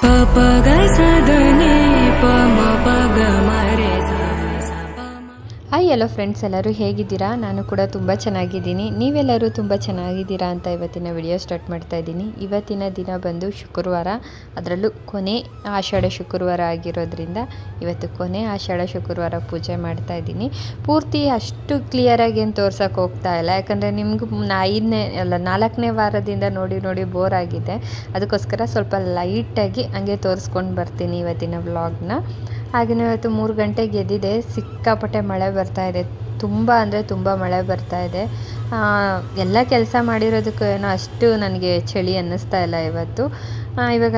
Попагай не помог. Hello friends, ಎಲ್ಲರೂ ಹೇಗಿದ್ದೀರಾ? ನಾನು ಕೂಡ ತುಂಬ ಚೆನ್ನಾಗಿದ್ದೀನಿ. ನೀವೆಲ್ಲರೂ ತುಂಬ ಚೆನ್ನಾಗಿದ್ದೀರಾ ಅಂತ ಇವತ್ತಿನ ವಿಡಿಯೋ ಸ್ಟಾರ್ಟ್ ಮಾಡ್ತಾ ಇದ್ದೀನಿ. ಇವತ್ತಿನ ದಿನ ಬಂದು ಶುಕ್ರವಾರ. ಅದರಲ್ಲೂ ಕೊನೆ ಆಷಾಢ ಶುಕ್ರವಾರ ಆಗಿರೋದ್ರಿಂದ ಇವತ್ತು ಕೊನೆ ಆಷಾಢ ಶುಕ್ರವಾರ ಪೂಜೆ ಮಾಡ್ತಾ ಇದ್ದೀನಿ. ಪೂರ್ತಿ ಅಷ್ಟು ಕ್ಲಿಯರಾಗಿ ಏನು ತೋರ್ಸೋಕೆ ಹೋಗ್ತಾ ಇಲ್ಲ. ಯಾಕಂದರೆ ನಿಮಗೂ ಐದನೇ, ಅಲ್ಲ ನಾಲ್ಕನೇ ವಾರದಿಂದ ನೋಡಿ ನೋಡಿ ಬೋರ್ ಆಗಿದೆ. ಅದಕ್ಕೋಸ್ಕರ ಸ್ವಲ್ಪ ಲೈಟಾಗಿ ಹಂಗೆ ತೋರಿಸ್ಕೊಂಡು ಬರ್ತೀನಿ ಇವತ್ತಿನ ವ್ಲಾಗ್ನ ಹಾಗೆಯೇ ಇವತ್ತು ಮೂರು ಗಂಟೆಗೆ ಎದ್ದಿದೆ. ಸಿಕ್ಕಾಪಟ್ಟೆ ಮಳೆ ಬರ್ತಾ ಇದೆ. ತುಂಬ ಅಂದರೆ ತುಂಬ ಮಳೆ ಬರ್ತಾ ಇದೆ. ಎಲ್ಲ ಕೆಲಸ ಮಾಡಿರೋದಕ್ಕೂ ಏನೋ ಅಷ್ಟು ನನಗೆ ಚಳಿ ಅನ್ನಿಸ್ತಾ ಇಲ್ಲ ಇವತ್ತು. ಇವಾಗ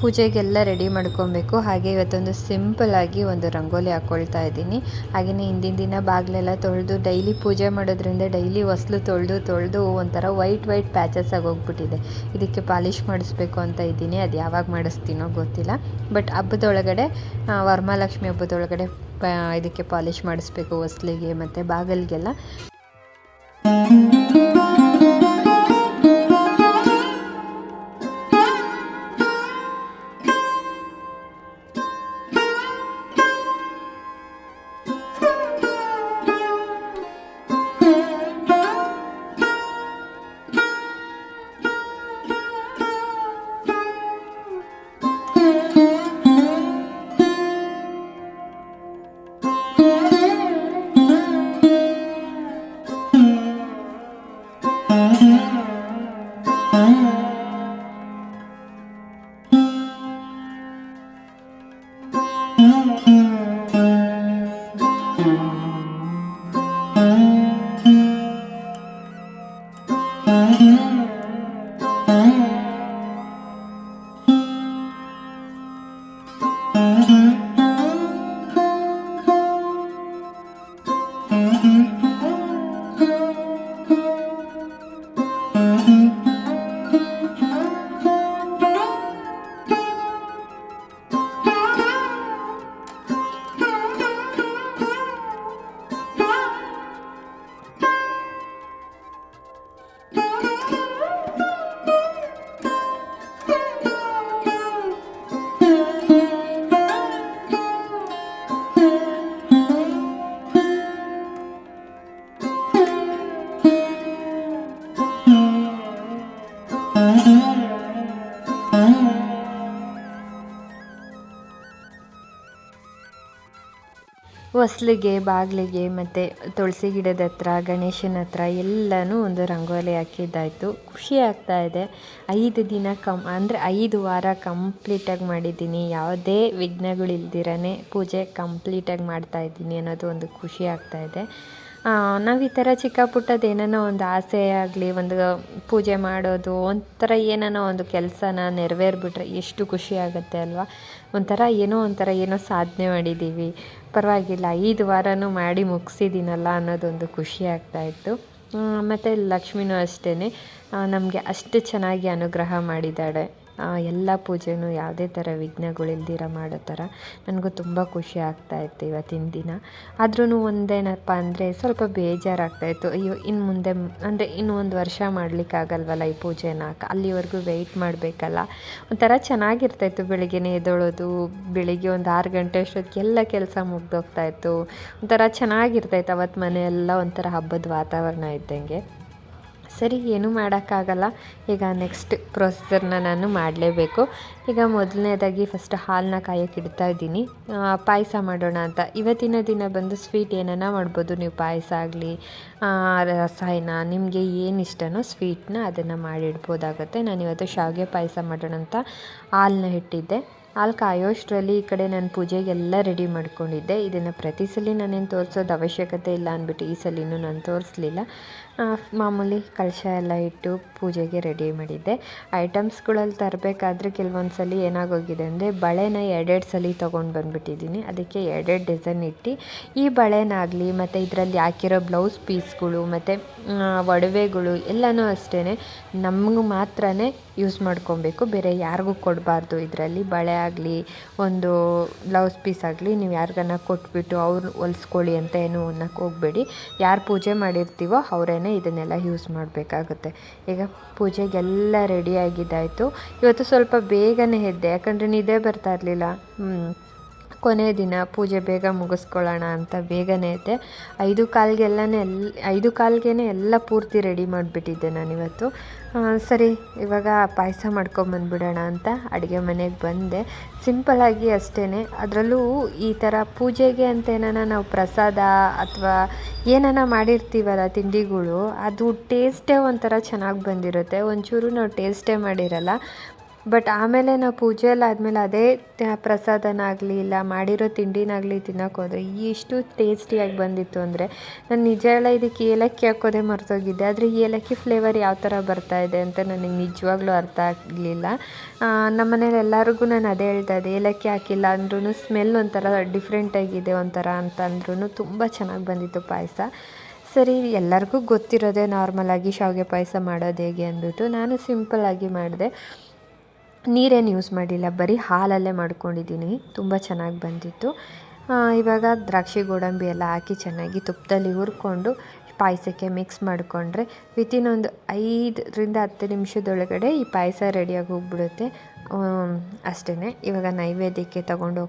ಪೂಜೆಗೆಲ್ಲ ರೆಡಿ ಮಾಡ್ಕೊಬೇಕು. ಹಾಗೆ ಇವತ್ತೊಂದು ಸಿಂಪಲ್ಲಾಗಿ ಒಂದು ರಂಗೋಲಿ ಹಾಕ್ಕೊಳ್ತಾ ಇದ್ದೀನಿ. ಹಾಗೆಯೇ ಹಿಂದಿನ ದಿನ ಬಾಗಿಲೆಲ್ಲ ತೊಳೆದು ಡೈಲಿ ಪೂಜೆ ಮಾಡೋದ್ರಿಂದ ಡೈಲಿ ಹೊಸ್ಲು ತೊಳೆದು ತೊಳೆದು ಒಂಥರ ವೈಟ್ ವೈಟ್ ಪ್ಯಾಚಸ್ ಆಗೋಗ್ಬಿಟ್ಟಿದೆ ಇದಕ್ಕೆ ಪಾಲಿಷ್ ಮಾಡಿಸ್ಬೇಕು ಅಂತ ಇದ್ದೀನಿ. ಅದು ಯಾವಾಗ ಮಾಡಿಸ್ತೀನೋ ಗೊತ್ತಿಲ್ಲ. ಬಟ್ ಹಬ್ಬದೊಳಗಡೆ ವರಮಹಾಲಕ್ಷ್ಮಿ ಹಬ್ಬದೊಳಗಡೆ ಇದಕ್ಕೆ ಪಾಲಿಷ್ ಮಾಡಿಸ್ಬೇಕು ಹೊಸ್ಲಿಗೆ ಮತ್ತು ಬಾಗಿಲಿಗೆಲ್ಲ. ಹೊಸ್ಲಿಗೆ, ಬಾಗಿಲಿಗೆ ಮತ್ತು ತುಳಸಿ ಗಿಡದ ಹತ್ರ, ಗಣೇಶನ ಹತ್ರ ಎಲ್ಲನೂ ಒಂದು ರಂಗೋಲಿ ಹಾಕಿದ್ದಾಯಿತು. ಖುಷಿ ಆಗ್ತಾ ಇದೆ. ಐದು ದಿನ ಕಮ್ ಅಂದರೆ ಐದು ವಾರ ಕಂಪ್ಲೀಟಾಗಿ ಮಾಡಿದ್ದೀನಿ. ಯಾವುದೇ ವಿಘ್ನಗಳಿಲ್ದಿರನೇ ಪೂಜೆ ಕಂಪ್ಲೀಟಾಗಿ ಮಾಡ್ತಾ ಇದ್ದೀನಿ ಅನ್ನೋದು ಒಂದು ಖುಷಿ ಆಗ್ತಾ ಇದೆ. ನಾವು ಈ ಥರ ಚಿಕ್ಕ ಪುಟ್ಟದ್ದು ಏನಾನ ಒಂದು ಆಸೆ ಆಗಲಿ, ಒಂದು ಪೂಜೆ ಮಾಡೋದು, ಒಂಥರ ಏನಾನ ಒಂದು ಕೆಲಸನ ನೆರವೇರ್ಬಿಟ್ರೆ ಎಷ್ಟು ಖುಷಿ ಆಗುತ್ತೆ ಅಲ್ವಾ? ಒಂಥರ ಏನೋ ಒಂಥರ ಏನೋ ಸಾಧನೆ ಮಾಡಿದ್ದೀವಿ ಪರವಾಗಿಲ್ಲ, ಐದು ವಾರನೂ ಮಾಡಿ ಮುಗಿಸಿದ್ದೀನಲ್ಲ ಅನ್ನೋದೊಂದು ಖುಷಿ ಆಗ್ತಾಯಿತ್ತು ಮತ್ತು ಲಕ್ಷ್ಮಿನೂ ಅಷ್ಟೇ ನಮಗೆ ಅಷ್ಟು ಚೆನ್ನಾಗಿ ಅನುಗ್ರಹ ಮಾಡಿದ್ದಾಳೆ ಎಲ್ಲ ಪೂಜೆನೂ ಯಾವುದೇ ಥರ ವಿಘ್ನಗಳಿಲ್ದಿರ ಮಾಡೋ ಥರ ನನಗೂ ತುಂಬ ಖುಷಿ ಆಗ್ತಾಯಿತ್ತು ಇವತ್ತಿನ ದಿನ. ಆದ್ರೂ ಒಂದೇನಪ್ಪ ಅಂದರೆ ಸ್ವಲ್ಪ ಬೇಜಾರಾಗ್ತಾಯಿತ್ತು ಅಯ್ಯೋ, ಇನ್ನು ಮುಂದೆ ಅಂದರೆ ಇನ್ನೂ ಒಂದು ವರ್ಷ ಮಾಡಲಿಕ್ಕಾಗಲ್ವಲ್ಲ ಈ ಪೂಜೆನ? ಅಲ್ಲಿವರೆಗೂ ವೆಯ್ಟ್ ಮಾಡಬೇಕಲ್ಲ? ಒಂಥರ ಚೆನ್ನಾಗಿರ್ತಾಯಿತ್ತು ಬೆಳಿಗ್ಗೆನೇ ಎದ್ದೊಳೋದು, ಬೆಳಿಗ್ಗೆ ಒಂದು ಆರು ಗಂಟೆ ಅಷ್ಟೊತ್ತಿಗೆಲ್ಲ ಕೆಲಸ ಮುಗ್ದೋಗ್ತಾಯಿತ್ತು ಒಂಥರ ಚೆನ್ನಾಗಿರ್ತಾಯಿತ್ತು ಅವತ್ತು ಮನೆಯೆಲ್ಲ ಒಂಥರ ಹಬ್ಬದ ವಾತಾವರಣ ಇದ್ದಂಗೆ. ಸರಿ, ಏನೂ ಮಾಡೋಕ್ಕಾಗಲ್ಲ. ಈಗ ನೆಕ್ಸ್ಟ್ ಪ್ರೊಸೀಜರ್ನ ನಾನು ಮಾಡಲೇಬೇಕು. ಈಗ ಮೊದಲನೇದಾಗಿ ಫಸ್ಟ್ ಹಾಲನ್ನ ಕಾಯೋಕೆ ಇಡ್ತಾ ಇದ್ದೀನಿ. ಪಾಯಸ ಮಾಡೋಣ ಅಂತ. ಇವತ್ತಿನ ದಿನ ಬಂದು ಸ್ವೀಟ್ ಏನಾನ ಮಾಡ್ಬೋದು. ನೀವು ಪಾಯಸ ಆಗಲಿ ರಸಾಯನ, ನಿಮಗೆ ಏನು ಇಷ್ಟನೋ ಸ್ವೀಟ್ನ ಅದನ್ನು ಮಾಡಿಡ್ಬೋದಾಗತ್ತೆ. ನಾನು ಇವತ್ತು ಶಾವಿಗೆ ಪಾಯಸ ಮಾಡೋಣ ಅಂತ ಹಾಲನ್ನ ಇಟ್ಟಿದ್ದೆ ಹಾಲು ಕಾಯೋಷ್ಟರಲ್ಲಿ ಈ ಕಡೆ ನಾನು ಪೂಜೆಗೆಲ್ಲ ರೆಡಿ ಮಾಡ್ಕೊಂಡಿದ್ದೆ. ಇದನ್ನು ಪ್ರತಿ ಸಲ ನಾನೇನು ತೋರಿಸೋದು ಅವಶ್ಯಕತೆ ಇಲ್ಲ ಅಂದ್ಬಿಟ್ಟು ಈ ಸಲಿನೂ ನಾನು ತೋರಿಸ್ಲಿಲ್ಲ. ಮಾಮೂಲಿ ಕಳಶ ಎಲ್ಲ ಇಟ್ಟು ಪೂಜೆಗೆ ರೆಡಿ ಮಾಡಿದ್ದೆ. ಐಟಮ್ಸ್ಗಳಲ್ಲಿ ತರಬೇಕಾದ್ರೆ ಕೆಲವೊಂದು ಸಲ ಏನಾಗೋಗಿದೆ ಅಂದರೆ ಬಳೆನ ಎರಡೆರಡು ಸಲ ತೊಗೊಂಡು ಬಂದುಬಿಟ್ಟಿದ್ದೀನಿ. ಅದಕ್ಕೆ ಎರಡೆರಡು ಡಿಸೈನ್ ಇಟ್ಟು, ಈ ಬಳೆನಾಗಲಿ ಮತ್ತು ಇದರಲ್ಲಿ ಹಾಕಿರೋ ಬ್ಲೌಸ್ ಪೀಸ್ಗಳು ಮತ್ತು ಒಡವೆಗಳು ಎಲ್ಲನೂ ಅಷ್ಟೇ ನಮಗೆ ಮಾತ್ರ ಯೂಸ್ ಮಾಡ್ಕೊಬೇಕು. ಬೇರೆ ಯಾರಿಗೂ ಕೊಡಬಾರ್ದು. ಇದರಲ್ಲಿ ಬಳೆ ಆಗಲಿ, ಒಂದು ಬ್ಲೌಸ್ ಪೀಸ್ ಆಗಲಿ ನೀವು ಯಾರಿಗನ್ನ ಕೊಟ್ಬಿಟ್ಟು ಅವ್ರು ಹೊಲಿಸ್ಕೊಳ್ಳಿ ಅಂತ ಏನು ಅನ್ನಕ್ಕೆ ಹೋಗಬೇಡಿ. ಯಾರು ಪೂಜೆ ಮಾಡಿರ್ತೀವೋ ಅವರೇನೆ ಇದನ್ನೆಲ್ಲ ಯೂಸ್ ಮಾಡಬೇಕಾಗುತ್ತೆ. ಈಗ ಪೂಜೆಗೆಲ್ಲ ರೆಡಿಯಾಗಿದ್ದಾಯಿತು ಇವತ್ತು ಸ್ವಲ್ಪ ಬೇಗನೆ ಎದ್ದೆ, ಯಾಕಂದರೆ ನಿದ್ದೆ ಬರ್ತಾ ಇರಲಿಲ್ಲ. ಕೊನೆಯ ದಿನ ಪೂಜೆ ಬೇಗ ಮುಗಿಸ್ಕೊಳ್ಳೋಣ ಅಂತ ಬೇಗನೆ ಇದೆ. ಐದು ಕಾಲ್ಗೆಲ್ಲನೇ ಎಲ್ಲ ಐದು ಕಾಲ್ಗೆ ಎಲ್ಲ ಪೂರ್ತಿ ರೆಡಿ ಮಾಡಿಬಿಟ್ಟಿದ್ದೆ ನಾನಿವತ್ತು. ಸರಿ, ಇವಾಗ ಪಾಯಸ ಮಾಡ್ಕೊಂಬಂದ್ಬಿಡೋಣ ಅಂತ ಅಡುಗೆ ಮನೆಗೆ ಬಂದೆ. ಸಿಂಪಲಾಗಿ ಅಷ್ಟೇ ಅದರಲ್ಲೂ ಈ ಥರ ಪೂಜೆಗೆ ಅಂತ ಏನಾನ ನಾವು ಪ್ರಸಾದ ಅಥವಾ ಏನಾನ ಮಾಡಿರ್ತೀವಲ್ಲ ತಿಂಡಿಗಳು, ಅದು ಟೇಸ್ಟೇ ಒಂಥರ ಚೆನ್ನಾಗಿ ಬಂದಿರುತ್ತೆ. ಒಂಚೂರು ನಾವು ಟೇಸ್ಟೇ ಮಾಡಿರಲ್ಲ. ಬಟ್ ಆಮೇಲೆ ನಾವು ಪೂಜೆ ಎಲ್ಲ ಆದಮೇಲೆ ಅದೇ ಪ್ರಸಾದನಾಗಲಿ ಇಲ್ಲ ಮಾಡಿರೋ ತಿಂಡಿನಾಗಲಿ ತಿನ್ನೋಕೆ ಹೋದರೆ ಎಷ್ಟು ಟೇಸ್ಟಿಯಾಗಿ ಬಂದಿತ್ತು ಅಂದರೆ ನಾನು ನಿಜ ಎಲ್ಲ ಇದಕ್ಕೆ ಏಲಕ್ಕಿ ಹಾಕೋದೇ ಮರೆತೋಗಿದ್ದೆ ಆದರೆ ಏಲಕ್ಕಿ ಫ್ಲೇವರ್ ಯಾವ ಥರ ಬರ್ತಾ ಇದೆ ಅಂತ ನನಗೆ ನಿಜವಾಗ್ಲೂ ಅರ್ಥ ಆಗಲಿಲ್ಲ. ನಮ್ಮ ಮನೇಲಿ ಎಲ್ಲರಿಗೂ ನಾನು ಅದೇ ಹೇಳ್ತಾ ಇದ್ದೆ. ಏಲಕ್ಕಿ ಹಾಕಿಲ್ಲ ಅಂದ್ರೂ ಸ್ಮೆಲ್ ಒಂಥರ ಡಿಫ್ರೆಂಟಾಗಿದೆ ಒಂಥರ ಅಂತ ಅಂದ್ರೂ ತುಂಬ ಚೆನ್ನಾಗಿ ಬಂದಿತ್ತು ಪಾಯಸ. ಸರಿ, ಎಲ್ಲರಿಗೂ ಗೊತ್ತಿರೋದೇ ನಾರ್ಮಲಾಗಿ ಶಾವಿಗೆ ಪಾಯಸ ಮಾಡೋದು ಹೇಗೆ ಅಂದ್ಬಿಟ್ಟು ನಾನು ಸಿಂಪಲ್ಲಾಗಿ ಮಾಡಿದೆ. ನೀರೇನು ಯೂಸ್ ಮಾಡಿಲ್ಲ ಬರೀ ಹಾಲಲ್ಲೇ ಮಾಡ್ಕೊಂಡಿದ್ದೀನಿ. ತುಂಬ ಚೆನ್ನಾಗಿ ಬಂದಿತ್ತು. ಇವಾಗ ದ್ರಾಕ್ಷಿ ಗೋಡಂಬಿ ಎಲ್ಲ ಹಾಕಿ ಚೆನ್ನಾಗಿ ತುಪ್ಪದಲ್ಲಿ ಹುರ್ಕೊಂಡು ಪಾಯಸಕ್ಕೆ ಮಿಕ್ಸ್ ಮಾಡಿಕೊಂಡ್ರೆ ವಿತಿನ್ ಒಂದು ಐದರಿಂದ ಹತ್ತು ನಿಮಿಷದೊಳಗಡೆ ಈ ಪಾಯಸ ರೆಡಿಯಾಗಿ ಹೋಗ್ಬಿಡುತ್ತೆ. ಅಷ್ಟೇ ಇವಾಗ ನೈವೇದ್ಯಕ್ಕೆ ತಗೊಂಡು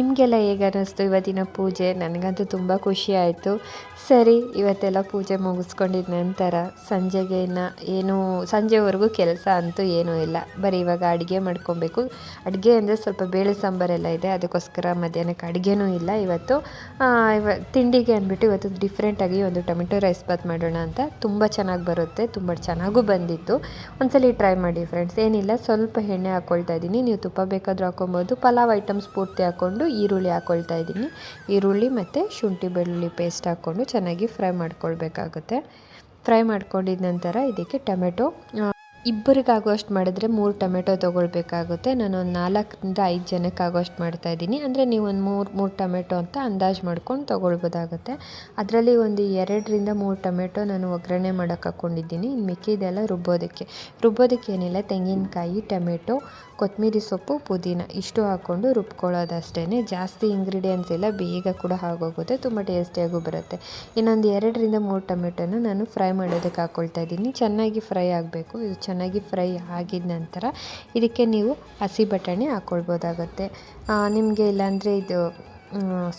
ನಿಮಗೆಲ್ಲ ಹೇಗೆ ಅನ್ನಿಸ್ತು ಇವತ್ತಿನ ಪೂಜೆ? ನನಗಂತೂ ತುಂಬ ಖುಷಿ ಆಯಿತು. ಸರಿ, ಇವತ್ತೆಲ್ಲ ಪೂಜೆ ಮುಗಿಸ್ಕೊಂಡಿದ ನಂತರ ಸಂಜೆಗೆ ಇನ್ನು ಏನು, ಸಂಜೆವರೆಗೂ ಕೆಲಸ ಅಂತೂ ಏನೂ ಇಲ್ಲ. ಬರೀ ಇವಾಗ ಅಡುಗೆ ಮಾಡ್ಕೊಬೇಕು. ಅಡುಗೆ ಅಂದರೆ ಸ್ವಲ್ಪ ಬೇಳೆ ಸಾಂಬಾರೆಲ್ಲ ಇದೆ, ಅದಕ್ಕೋಸ್ಕರ ಮಧ್ಯಾಹ್ನಕ್ಕೆ ಅಡುಗೆನೂ ಇಲ್ಲ ಇವತ್ತು. ಇವ, ತಿಂಡಿಗೆ ಅಂದ್ಬಿಟ್ಟು ಇವತ್ತು ಡಿಫ್ರೆಂಟಾಗಿ ಒಂದು ಟೊಮೆಟೊ ರೈಸ್ ಬಾತ್ ಮಾಡೋಣ ಅಂತ ತುಂಬ ಚೆನ್ನಾಗಿ ಬರುತ್ತೆ, ತುಂಬ ಚೆನ್ನಾಗೂ ಬಂದಿತ್ತು. ಒಂದ್ಸಲಿ ಟ್ರೈ ಮಾಡಿ ಫ್ರೆಂಡ್ಸ್ ಏನಿಲ್ಲ, ಸ್ವಲ್ಪ ಎಣ್ಣೆ ಹಾಕ್ಕೊಳ್ತಾ ಇದ್ದೀನಿ. ನೀವು ತುಪ್ಪ ಬೇಕಾದರೂ ಹಾಕೊಬೋದು, ಪಲಾವ್ ಐಟಮ್ಸ್ ಪೂರ್ತಿ ಹಾಕ್ಕೊಂಡು ಈರುಳ್ಳಿ ಹಾಕ್ಕೊಳ್ತಾ ಇದ್ದೀನಿ. ಈರುಳ್ಳಿ ಮತ್ತು ಶುಂಠಿ ಬೆಳ್ಳುಳ್ಳಿ ಪೇಸ್ಟ್ ಹಾಕ್ಕೊಂಡು ಚೆನ್ನಾಗಿ ಫ್ರೈ ಮಾಡ್ಕೊಳ್ಬೇಕಾಗುತ್ತೆ. ಫ್ರೈ ಮಾಡ್ಕೊಂಡಿದ ನಂತರ ಇದಕ್ಕೆ ಟೊಮೆಟೊ ಇಬ್ಬರಿಗಾಗುವಷ್ಟು ಮಾಡಿದ್ರೆ ಮೂರು ಟೊಮೆಟೊ ತೊಗೊಳ್ಬೇಕಾಗುತ್ತೆ. ನಾನು ಒಂದು ನಾಲ್ಕರಿಂದ ಐದು ಮಾಡ್ತಾ ಇದ್ದೀನಿ. ಅಂದರೆ ನೀವು ಒಂದು ಮೂರು ಮೂರು ಟೊಮೆಟೊ ಅಂತ ಅಂದಾಜು ಮಾಡ್ಕೊಂಡು ತೊಗೊಳ್ಬೋದಾಗುತ್ತೆ. ಅದರಲ್ಲಿ ಒಂದು ಎರಡರಿಂದ ಮೂರು ಟೊಮೆಟೊ ನಾನು ಒಗ್ಗರಣೆ ಮಾಡೋಕೆ ಹಾಕ್ಕೊಂಡಿದ್ದೀನಿ ಇನ್ನು ಮಿಕ್ಕಿದೆಲ್ಲ ರುಬ್ಬೋದಕ್ಕೆ. ರುಬ್ಬೋದಕ್ಕೆ ಏನಿಲ್ಲ, ತೆಂಗಿನಕಾಯಿ, ಟೊಮೆಟೊ ಕೊತ್ತಂಬರಿ ಸೊಪ್ಪು, ಪುದೀನ ಇಷ್ಟು ಹಾಕ್ಕೊಂಡು ರುಬ್ಕೊಳ್ಳೋದಷ್ಟೇ ಜಾಸ್ತಿ ಇಂಗ್ರೀಡಿಯೆಂಟ್ಸ್ ಇಲ್ಲ, ಬೇಗ ಕೂಡ ಆಗೋಗುತ್ತೆ, ತುಂಬ ಟೇಸ್ಟಿಯಾಗೂ ಬರುತ್ತೆ. ಇನ್ನೊಂದು ಎರಡರಿಂದ ಮೂರು ಟೊಮೆಟೊನ ನಾನು ಫ್ರೈ ಮಾಡೋದಕ್ಕೆ ಹಾಕ್ಕೊಳ್ತಾ ಇದ್ದೀನಿ. ಚೆನ್ನಾಗಿ ಫ್ರೈ ಆಗಬೇಕು. ಇದು ಚೆನ್ನಾಗಿ ಫ್ರೈ ಆಗಿದ ನಂತರ ಇದಕ್ಕೆ ನೀವು ಹಸಿ ಬಟಾಣಿ ಹಾಕ್ಕೊಳ್ಬೋದಾಗತ್ತೆ ನಿಮಗೆ ಇಲ್ಲಾಂದರೆ ಇದು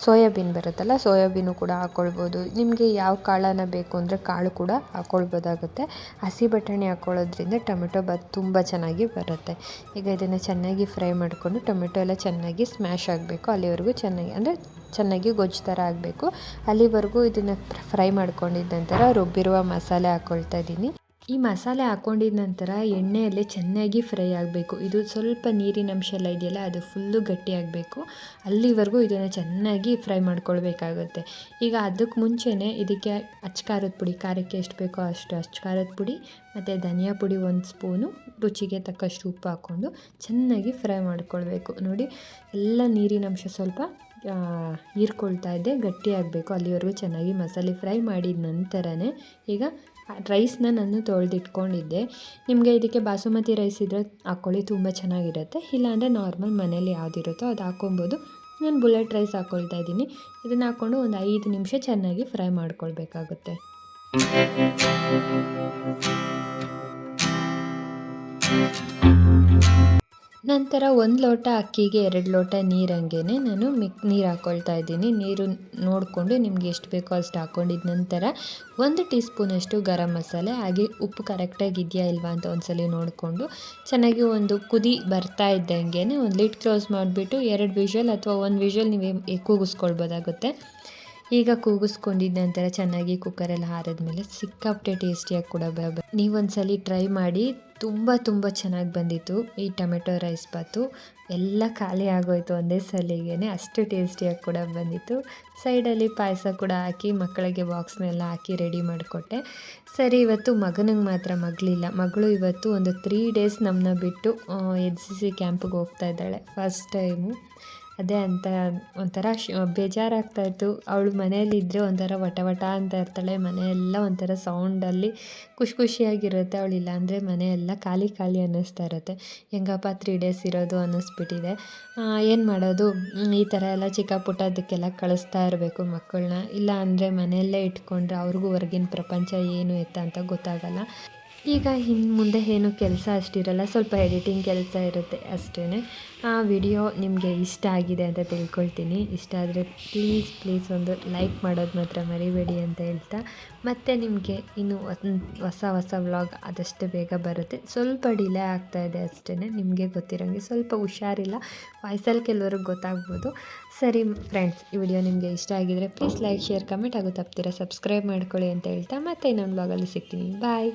ಸೋಯಾಬೀನ್ ಬರುತ್ತಲ್ಲ, ಸೋಯಾಬೀನು ಕೂಡ ಹಾಕ್ಕೊಳ್ಬೋದು ನಿಮಗೆ ಯಾವ ಕಾಳನ್ನು ಬೇಕು ಅಂದರೆ ಕಾಳು ಕೂಡ ಹಾಕ್ಕೊಳ್ಬೋದಾಗುತ್ತೆ ಹಸಿ ಬಟಾಣಿ ಹಾಕ್ಕೊಳ್ಳೋದ್ರಿಂದ ಟೊಮೆಟೊ ಬಾತ್ ತುಂಬ ಚೆನ್ನಾಗಿ ಬರುತ್ತೆ. ಈಗ ಇದನ್ನು ಚೆನ್ನಾಗಿ ಫ್ರೈ ಮಾಡಿಕೊಂಡು ಟೊಮೆಟೊ ಎಲ್ಲ ಚೆನ್ನಾಗಿ ಸ್ಮ್ಯಾಶ್ ಆಗಬೇಕು. ಅಲ್ಲಿವರೆಗೂ ಚೆನ್ನಾಗಿ, ಅಂದರೆ ಚೆನ್ನಾಗಿ ಗೊಜ್ಜು ಥರ ಆಗಬೇಕು. ಅಲ್ಲಿವರೆಗೂ ಇದನ್ನು ಫ್ರೈ ಮಾಡ್ಕೊಂಡಿದ್ದ ನಂತರ ರುಬ್ಬಿರುವ ಮಸಾಲೆ ಹಾಕ್ಕೊಳ್ತಾ ಇದ್ದೀನಿ. ಈ ಮಸಾಲೆ ಹಾಕ್ಕೊಂಡಿದ ನಂತರ ಎಣ್ಣೆಯಲ್ಲಿ ಚೆನ್ನಾಗಿ ಫ್ರೈ ಆಗಬೇಕು. ಇದು ಸ್ವಲ್ಪ ನೀರಿನ ಅಂಶ ಎಲ್ಲ ಇದೆಯಲ್ಲ, ಅದು ಫುಲ್ಲು ಗಟ್ಟಿಯಾಗಬೇಕು ಅಲ್ಲಿವರೆಗೂ ಇದನ್ನು ಚೆನ್ನಾಗಿ ಫ್ರೈ ಮಾಡ್ಕೊಳ್ಬೇಕಾಗುತ್ತೆ. ಈಗ ಅದಕ್ಕೆ ಮುಂಚೆನೇ ಇದಕ್ಕೆ ಅಚ್ಚ ಖಾರದ ಪುಡಿ, ಖಾರಕ್ಕೆ ಎಷ್ಟು ಬೇಕೋ ಅಷ್ಟು ಅಚ್ಚ ಖಾರದ ಪುಡಿ, ಮತ್ತು ಧನಿಯಾ ಪುಡಿ ಒಂದು ಸ್ಪೂನು, ರುಚಿಗೆ ತಕ್ಕಷ್ಟು ಉಪ್ಪು ಹಾಕ್ಕೊಂಡು ಚೆನ್ನಾಗಿ ಫ್ರೈ ಮಾಡ್ಕೊಳ್ಬೇಕು. ನೋಡಿ, ಎಲ್ಲ ನೀರಿನ ಅಂಶ ಸ್ವಲ್ಪ ಹೀರ್ಕೊಳ್ತಾ ಇದೆ ಗಟ್ಟಿಯಾಗಬೇಕು ಅಲ್ಲಿವರೆಗೂ ಚೆನ್ನಾಗಿ ಮಸಾಲೆ ಫ್ರೈ ಮಾಡಿದ ನಂತರನೇ ಈಗ ರೈಸ್ನ ನಾನು ತೊಳೆದಿಟ್ಕೊಂಡಿದ್ದೆ. ನಿಮಗೆ ಇದಕ್ಕೆ ಬಾಸುಮತಿ ರೈಸ್ ಇದ್ದರೆ ಹಾಕ್ಕೊಳ್ಳಿ ತುಂಬ ಚೆನ್ನಾಗಿರುತ್ತೆ. ಇಲ್ಲಾಂದರೆ ನಾರ್ಮಲ್ ಮನೇಲಿ ಯಾವುದಿರುತ್ತೋ ಅದು ಹಾಕ್ಕೊಬೋದು. ನಾನು ಬುಲೆಟ್ ರೈಸ್ ಹಾಕ್ಕೊಳ್ತಾ ಇದ್ದೀನಿ. ಇದನ್ನು ಹಾಕ್ಕೊಂಡು ಒಂದು ಐದು ನಿಮಿಷ ಚೆನ್ನಾಗಿ ಫ್ರೈ ಮಾಡ್ಕೊಳ್ಬೇಕಾಗುತ್ತೆ. ನಂತರ ಒಂದು ಲೋಟ ಅಕ್ಕಿಗೆ ಎರಡು ಲೋಟ ನೀರಂಗೆ ನಾನು ಮಿಕ್ ನೀರು ಹಾಕ್ಕೊಳ್ತಾ ಇದ್ದೀನಿ. ನೀರು ನೋಡಿಕೊಂಡು ನಿಮ್ಗೆ ಎಷ್ಟು ಬೇಕೋ ಅಷ್ಟು ಹಾಕ್ಕೊಂಡಿದ್ದ ನಂತರ ಒಂದು ಟೀ ಸ್ಪೂನಷ್ಟು ಗರಂ ಮಸಾಲೆ, ಹಾಗೆ ಉಪ್ಪು ಕರೆಕ್ಟಾಗಿ ಇದೆಯಾ ಇಲ್ವಾ ಅಂತ ಒಂದ್ಸಲಿ ನೋಡಿಕೊಂಡು ಚೆನ್ನಾಗಿ ಒಂದು ಕುದಿ ಬರ್ತಾ ಇದ್ದಂಗೆ ಒಂದು ಲಿಡ್ ಕ್ಲೋಸ್ ಮಾಡಿಬಿಟ್ಟು ಎರಡು ವಿಷಲ್ ಅಥವಾ ಒಂದು ವಿಷಲ್ ನೀವು ಕೂಗಿಸ್ಕೊಳ್ಬೋದಾಗುತ್ತೆ. ಈಗ ಕೂಗಿಸ್ಕೊಂಡಿದ್ದ ನಂತರ ಚೆನ್ನಾಗಿ ಕುಕ್ಕರಲ್ಲಿ ಹಾರಿದ್ಮೇಲೆ ಸಿಕ್ಕಾಪಟ್ಟೆ ಟೇಸ್ಟಿಯಾಗಿ ಕೂಡ ಬರ ನೀವೊಂದ್ಸಲಿ ಟ್ರೈ ಮಾಡಿ. ತುಂಬ ತುಂಬ ಚೆನ್ನಾಗಿ ಬಂದಿತ್ತು. ಈ ಟೊಮೆಟೊ ರೈಸ್ ಬಾತು. ಎಲ್ಲ ಖಾಲಿ ಆಗೋಯ್ತು ಒಂದೇ ಸಲಿಗೆ ಅಷ್ಟು ಟೇಸ್ಟಿಯಾಗಿ ಕೂಡ ಬಂದಿತ್ತು. ಸೈಡಲ್ಲಿ ಪಾಯಸ ಕೂಡ ಹಾಕಿ, ಮಕ್ಕಳಿಗೆ ಬಾಕ್ಸ್ನೆಲ್ಲ ಹಾಕಿ ರೆಡಿ ಮಾಡಿಕೊಟ್ಟೆ. ಸರಿ, ಇವತ್ತು ಮಗನಿಗೆ ಮಾತ್ರ ಮಗಳಿಲ್ಲ ಮಗಳು ಇವತ್ತು ಒಂದು ತ್ರೀ ಡೇಸ್ ನಮ್ಮನ್ನ ಬಿಟ್ಟು ಎನ್ ಸಿ ಸಿ ಕ್ಯಾಂಪಿಗೆ ಹೋಗ್ತಾ ಇದ್ದಾಳೆ. ಫಸ್ಟ್ ಟೈಮು ಅದೇ ಅಂತ ಒಂಥರ ಶ್ ಬೇಜಾರಾಗ್ತಾಯಿತ್ತು ಅವಳು ಮನೆಯಲ್ಲಿದ್ದರೆ ಒಂಥರ ವಟ ವಟ ಅಂತ ಇರ್ತಾಳೆ. ಮನೆಯೆಲ್ಲ ಒಂಥರ ಸೌಂಡಲ್ಲಿ ಖುಷಿ ಖುಷಿಯಾಗಿರುತ್ತೆ. ಅವಳು ಇಲ್ಲಾಂದರೆ ಮನೆಯೆಲ್ಲ ಖಾಲಿ ಖಾಲಿ ಅನ್ನಿಸ್ತಾ ಇರುತ್ತೆ. ಹೆಂಗಪ್ಪ ತ್ರೀ ಡೇಸ್ ಇರೋದು ಅನ್ನಿಸ್ಬಿಟ್ಟಿದೆ. ಏನು ಮಾಡೋದು? ಈ ಥರ ಎಲ್ಲ ಚಿಕ್ಕ ಪುಟ್ಟದಕ್ಕೆಲ್ಲ ಕಳಿಸ್ತಾ ಇರಬೇಕು ಮಕ್ಕಳನ್ನ. ಇಲ್ಲ ಅಂದರೆ ಮನೆಯಲ್ಲೇ ಇಟ್ಕೊಂಡ್ರೆ ಅವ್ರಿಗೂ ಹೊರಗಿನ ಪ್ರಪಂಚ ಏನು ಎತ್ತ ಅಂತ ಗೊತ್ತಾಗಲ್ಲ. ಈಗ ಇನ್ನು ಮುಂದೆ ಏನು ಕೆಲಸ ಅಷ್ಟಿರಲ್ಲ. ಸ್ವಲ್ಪ ಎಡಿಟಿಂಗ್ ಕೆಲಸ ಇರುತ್ತೆ ಅಷ್ಟೇ ಆ ವಿಡಿಯೋ ನಿಮಗೆ ಇಷ್ಟ ಆಗಿದೆ ಅಂತ ತಿಳ್ಕೊಳ್ತೀನಿ. ಇಷ್ಟ ಆದರೆ ಪ್ಲೀಸ್ ಪ್ಲೀಸ್ ಒಂದು ಲೈಕ್ ಮಾಡೋದು ಮಾತ್ರ ಮರಿಬೇಡಿ ಅಂತ ಹೇಳ್ತಾ. ಮತ್ತು ನಿಮಗೆ ಇನ್ನು ಹೊಸ ಹೊಸ ವ್ಲಾಗ್ ಆದಷ್ಟು ಬೇಗ ಬರುತ್ತೆ. ಸ್ವಲ್ಪ ಡಿಲೇ ಆಗ್ತಾ ಇದೆ ಅಷ್ಟೇ ನಿಮಗೆ ಗೊತ್ತಿರೋಂಗೆ ಸ್ವಲ್ಪ ಹುಷಾರಿಲ್ಲ. ವಾಯ್ಸಲ್ಲಿ ಕೆಲವ್ರಿಗೆ ಗೊತ್ತಾಗ್ಬೋದು. ಸರಿ ಫ್ರೆಂಡ್ಸ್ ಈ ವಿಡಿಯೋ ನಿಮಗೆ ಇಷ್ಟ ಆಗಿದರೆ ಪ್ಲೀಸ್ ಲೈಕ್ ಶೇರ್ ಕಮೆಂಟ್ ಹಾಗೂ ತಪ್ತೀರಾ ಸಬ್ಸ್ಕ್ರೈಬ್ ಮಾಡ್ಕೊಳ್ಳಿ ಅಂತ ಹೇಳ್ತಾ. ಮತ್ತೆ ಇನ್ನೊಂದು ವ್ಲಾಗಲ್ಲಿ ಸಿಗ್ತೀನಿ. ಬಾಯ್